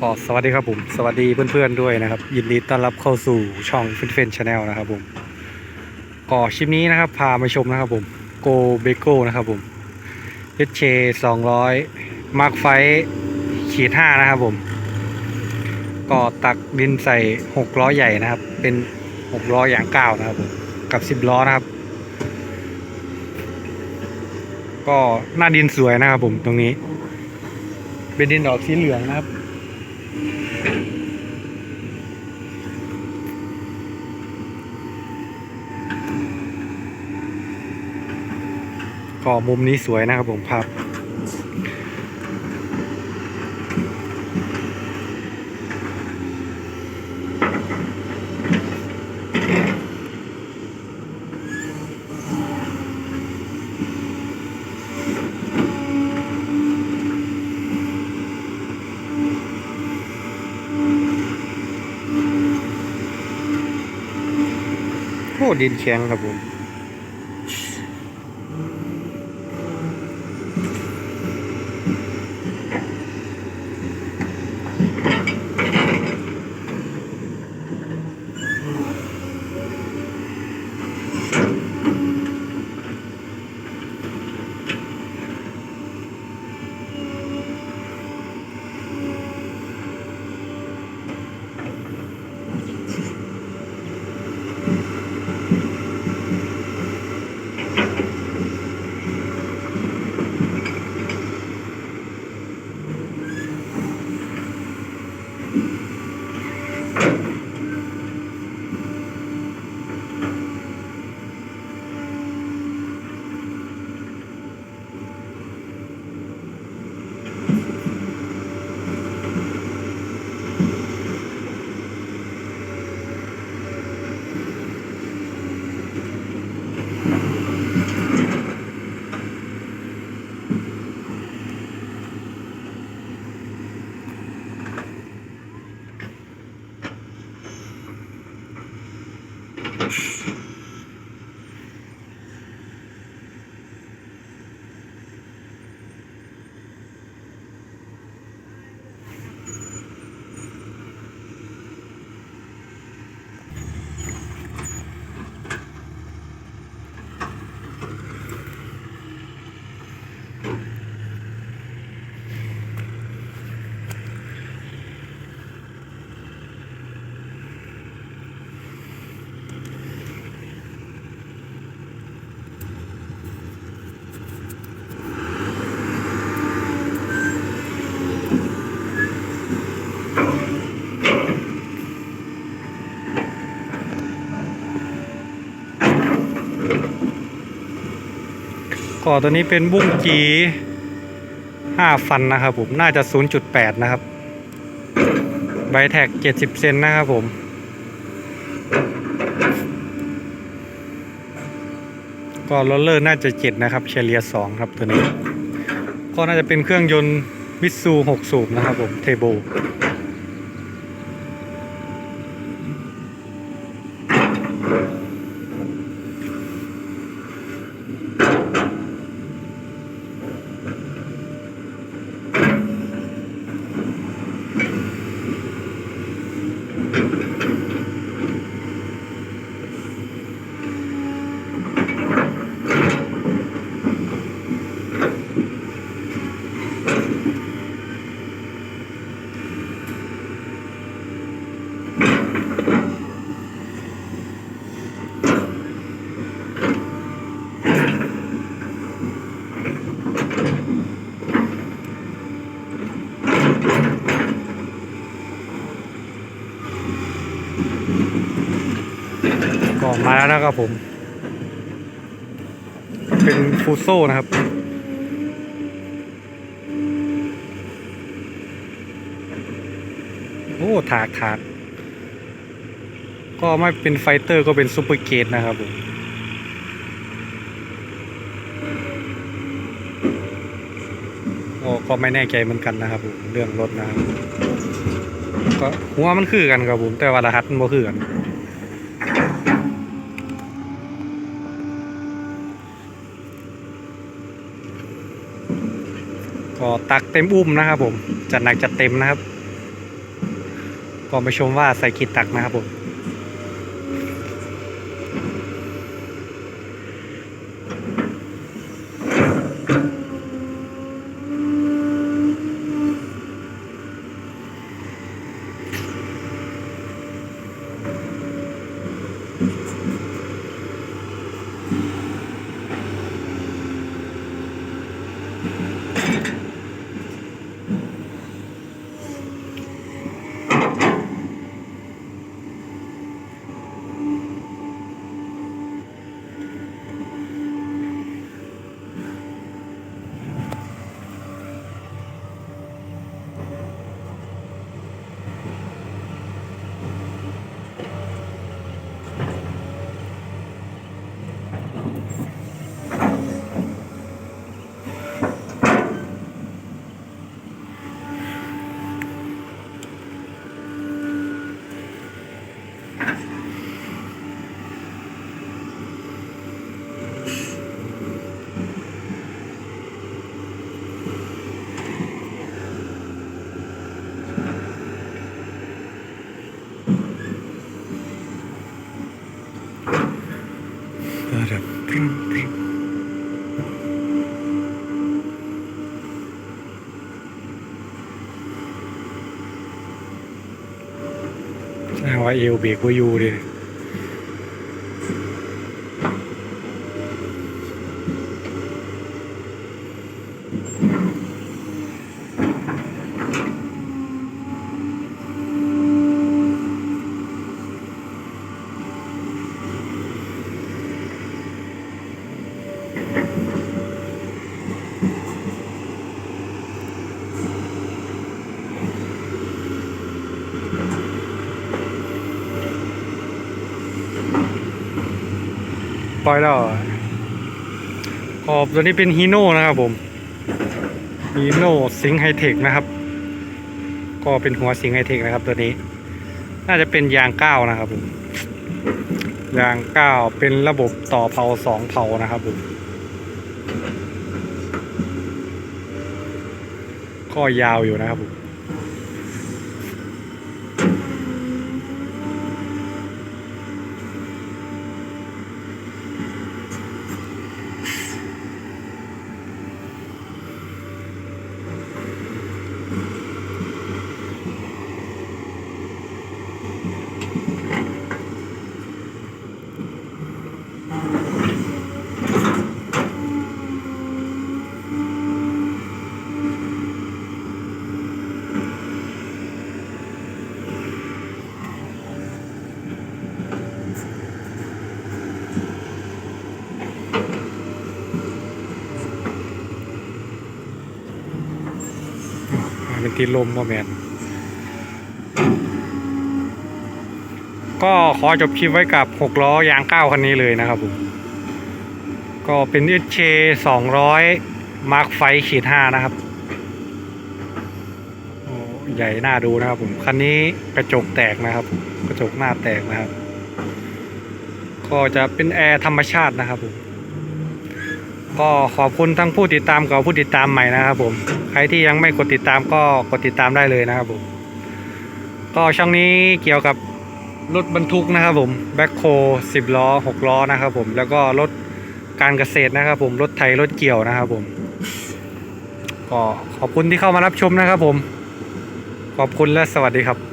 ก็สวัสดีครับผม สวัสดีเพื่อนๆด้วยนะครับ ยินดีต้อนรับเข้าสู่ช่องฟินเฟนชาแนลนะครับผมก็คลิปนี้นะครับ พามาชมนะครับผมโกเบโก้นะครับผมเอชเชสองร้อยมาร์คไฟขีดห้านะครับผม ก็ตักดินใส่หกล้อใหญ่นะครับ เป็นหกล้ออย่างเก้านะครับผมกับสิบล้อนะครับ ก็หน้าดินสวยนะครับผมตรงนี้ เป็นดินดอกสีเหลืองนะครับ ก็มุมนี้สวยนะครับผมภาพ อ้ดินแข็งครับผม ก็ตัวนี้เป็นบุ้งจีห้าฟันนะครับผมน่าจะ 0.8 นะครับ ใบแท็ก 70 เซนนะครับผมก็โรลเลอร์น่าจะ 7 นะครับเฉลี่ย2ครับตัวนี้ ก็น่าจะเป็นเครื่องยนต์มิซู6 สูบนะครับผมเทโบ ก็มาแล้วนะครับผม เป็นฟูโซ่นะครับโอ้ถากถากก็ไม่เป็นไฟเตอร์ก็เป็นซูเปอร์เกตนะครับผมก็ก็ไม่แน่ใจเหมือนกันนะครับผมเรื่องรถนะครับก็หัวมันคือกันครับผมแต่ว่ารหัสมันบ่คือกัน็ตักเต็มอุ้มนะครับผมจัดหนักจัดเต็มนะครับ ก็ไปชมว่าใส่กี่ตักนะครับผม แสดงว่าเอวเบรกว่าอยู่เลย ปล่อยแล้วขอบตัวนี้เป็นฮีโน่นะครับผมฮีโน่สิงไฮเทคนะครับ ก็เป็นหัวสิงไฮเทคนะครับตัวนี้ น่าจะเป็นยางก้านะครับผมยางก้าเป็นระบบต่อเผาสองเผานะครับผมก็ยาวอยู่นะครับผม อ่ลมว่าแมนก็ขอจบคลิปไว้กับหกล้อยางเก้าคันนี้เลยนะครับผมก็เป็นเอชสองร้อยมาร์คไฟขีดห้านะครับโอ้ใหญ่น่าดูนะครับผมคันนี้กระจกแตกนะครับ กระจกหน้าแตกนะครับ ก็จะเป็นแอร์ธรรมชาตินะครับผม ก็ขอบคุณทั้งผู้ติดตามกับผู้ติดตามใหม่นะครับผมใครที่ยังไม่กดติดตามก็กดติดตามได้เลยนะครับผมก็ช่องนี้เกี่ยวกับรถบรรทุกนะครับผมแบ็คโฮสิบล้อหกล้อนะครับผมแล้วก็รถการเกษตรนะครับผมรถไถรถเกี่ยวนะครับผมก็ขอบคุณที่เข้ามารับชมนะครับผม ขอบคุณและสวัสดีครับ